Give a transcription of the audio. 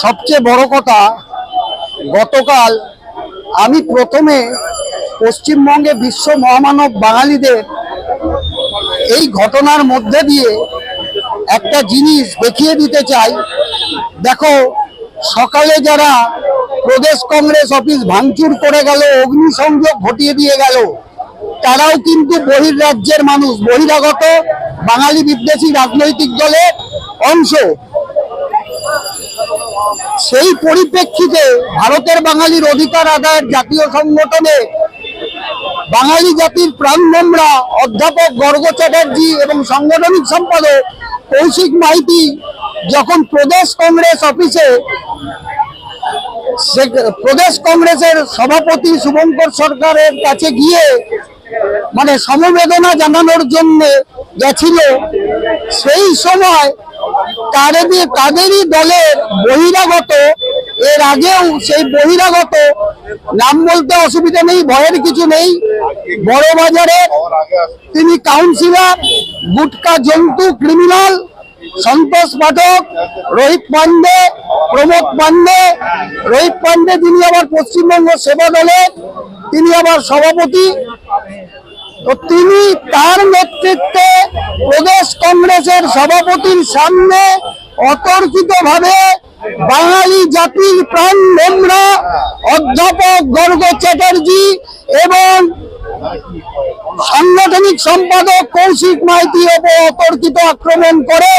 সবচেয়ে বড় কথা, গতকাল আমি প্রথমে পশ্চিমবঙ্গে বিশ্ব মহামানব বাঙালিদের এই ঘটনার মধ্যে দিয়ে একটা জিনিস দেখিয়ে দিতে চাই। দেখো, সকালে যারা প্রদেশ কংগ্রেস অফিস ভাঙচুর করে গেল, অগ্নিসংযোগ ঘটিয়ে দিয়ে গেল, তারাও কিন্তু বহির্রাজ্যের মানুষ, বহিরাগত বাঙালি বিদ্বেষী রাজনৈতিক দলের অংশ। সেই পরিপ্রেক্ষিতে ভারতের বাঙালির অধিকার আদায়ের জাতীয় সংগঠনে বাঙালি জাতির প্রাণভোমরা অধ্যাপক গর্গ চ্যাটার্জি এবং সাংগঠনিক সম্পাদক কৌশিক মাইতি যখন প্রদেশ কংগ্রেস অফিসে প্রদেশ কংগ্রেসের সভাপতি শুভঙ্কর সরকারের কাছে গিয়ে মানে সমবেদনা জানানোর জন্য গেছিল, সেই সময় তাদের তাদেরই দলের বহিরাগত, এর আগেও সেই বহিরাগত, নাম বলতে অসুবিধা নেই, ভয়ের কিছু নেই। বড় বাজারে তিনি কাউন্সিলর গুটকা জন্তু ক্রিমিনাল সন্তোষ পাঠক, রোহিত পান্ডে, প্রমোদ পান্ডে। রোহিত পান্ডে তিনি আবার পশ্চিমবঙ্গ সেবা দলের, তিনি আবার সভাপতি। তো তিনি তার নেতৃত্বে প্রদেশ কংগ্রেসের সভাপতির সামনে অতর্কিত ভাবে বাঙালি জাতির প্রাণ নোমরা অধ্যাপক গর্গ চ্যাটার্জি এবং সাংগঠনিক সম্পাদক কৌশিক মাইতি ওপর অতর্কিত আক্রমণ করে।